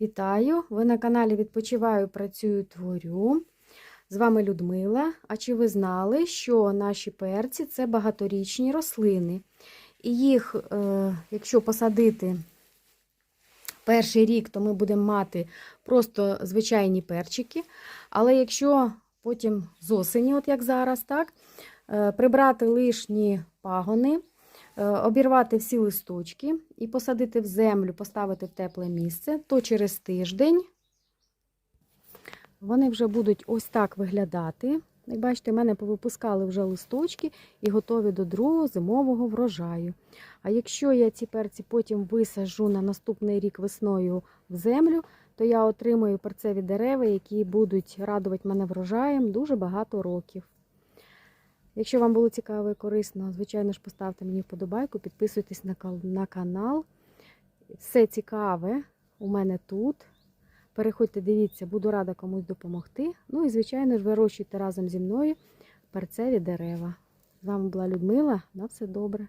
Вітаю! Ви на каналі Відпочиваю, працюю, творю. З вами Людмила. А чи ви знали, що наші перці це багаторічні рослини? І їх, е, якщо посадити перший рік, то ми будемо мати просто звичайні перчики. Але якщо потім з осені, от як зараз, так, е, прибрати лишні пагони, обірвати всі листочки і посадити в землю, поставити в тепле місце, то через тиждень вони вже будуть ось так виглядати. Як бачите, в мене повипускали вже листочки і готові до другого зимового врожаю. А якщо я ці перці потім висаджу на наступний рік весною в землю, то я отримую перцеві дерева, які будуть радувати мене врожаєм дуже багато років. Якщо вам було цікаво і корисно, звичайно ж, поставте мені вподобайку, підписуйтесь на на канал. Все цікаве у мене тут. Переходьте, дивіться, буду рада комусь допомогти. Ну і, звичайно ж, вирощуйте разом зі мною перцеві дерева. З вами була Людмила. На все добре.